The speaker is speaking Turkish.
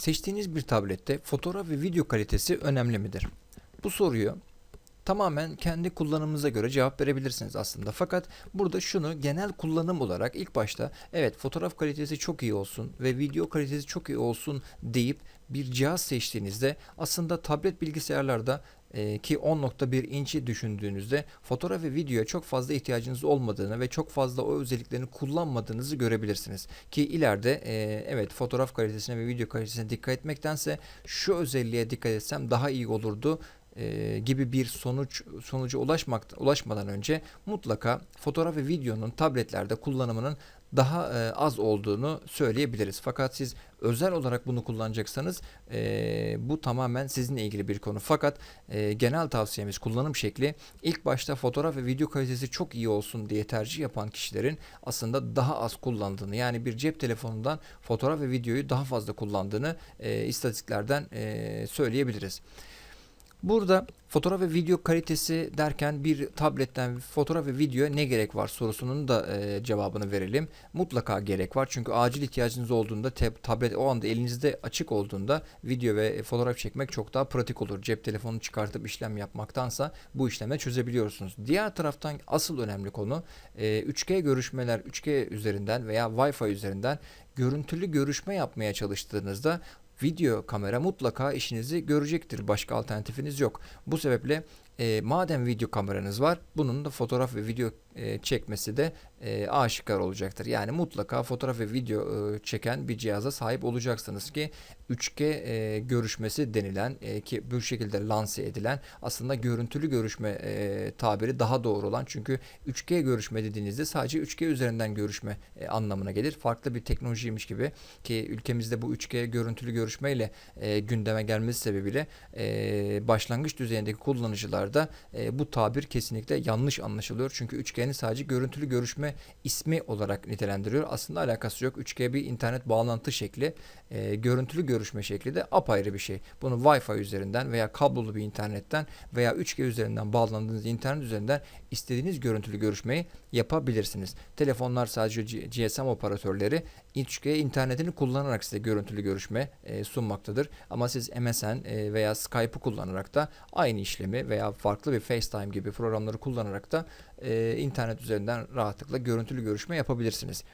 Seçtiğiniz bir tablette fotoğraf ve video kalitesi önemli midir? Bu soruyu tamamen kendi kullanımınıza göre cevap verebilirsiniz aslında. Fakat burada şunu genel kullanım olarak ilk başta evet fotoğraf kalitesi çok iyi olsun ve video kalitesi çok iyi olsun deyip bir cihaz seçtiğinizde aslında tablet bilgisayarlarda e, ki 10.1 inç'i düşündüğünüzde fotoğraf ve videoya çok fazla ihtiyacınız olmadığını ve çok fazla o özelliklerini kullanmadığınızı görebilirsiniz. Ki ileride e, evet fotoğraf kalitesine ve video kalitesine dikkat etmektense şu özelliğe dikkat etsem daha iyi olurdu e, gibi bir sonuç sonuca ulaşmak ulaşmadan önce mutlaka fotoğraf ve videonun tabletlerde kullanımının daha e, az olduğunu söyleyebiliriz. Fakat siz özel olarak bunu kullanacaksanız e, bu tamamen sizinle ilgili bir konu. Fakat e, genel tavsiyemiz kullanım şekli ilk başta fotoğraf ve video kalitesi çok iyi olsun diye tercih yapan kişilerin aslında daha az kullandığını yani bir cep telefonundan fotoğraf ve videoyu daha fazla kullandığını e, istatistiklerden e, söyleyebiliriz. Burada fotoğraf ve video kalitesi derken bir tabletten fotoğraf ve videoya ne gerek var sorusunun da e, cevabını verelim. Mutlaka gerek var çünkü acil ihtiyacınız olduğunda tab- tablet o anda elinizde açık olduğunda video ve fotoğraf çekmek çok daha pratik olur. Cep telefonunu çıkartıp işlem yapmaktansa bu işleme çözebiliyorsunuz. Diğer taraftan asıl önemli konu e, 3G görüşmeler 3G üzerinden veya Wi-Fi üzerinden görüntülü görüşme yapmaya çalıştığınızda video kamera mutlaka işinizi görecektir. Başka alternatifiniz yok. Bu sebeple e, madem video kameranız var bunun da fotoğraf ve video e, çekmesi de e, aşikar olacaktır. Yani mutlaka fotoğraf ve video e, çeken bir cihaza sahip olacaksınız ki 3G e, görüşmesi denilen e, ki bu şekilde lanse edilen aslında görüntülü görüşme e, tabiri daha doğru olan çünkü 3G görüşme dediğinizde sadece 3G üzerinden görüşme e, anlamına gelir. Farklı bir teknolojiymiş gibi ki ülkemizde bu 3G görüntülü görüşmeyle e, gündeme gelmesi sebebiyle e, başlangıç düzeyindeki kullanıcılarda e, bu tabir kesinlikle yanlış anlaşılıyor. Çünkü 3G'nin sadece görüntülü görüşme ismi olarak nitelendiriyor. Aslında alakası yok. 3G bir internet bağlantı şekli. E, görüntülü görüşme şekli de apayrı bir şey. Bunu Wi-Fi üzerinden veya kablolu bir internetten veya 3G üzerinden bağlandığınız internet üzerinden istediğiniz görüntülü görüşmeyi yapabilirsiniz. Telefonlar sadece GSM operatörleri 3G internetini kullanarak size görüntülü görüşme e, sunmaktadır. Ama siz MSN e, veya Skype'ı kullanarak da aynı işlemi veya farklı bir FaceTime gibi programları kullanarak da e, internet üzerinden rahatlıkla görüntülü görüşme yapabilirsiniz.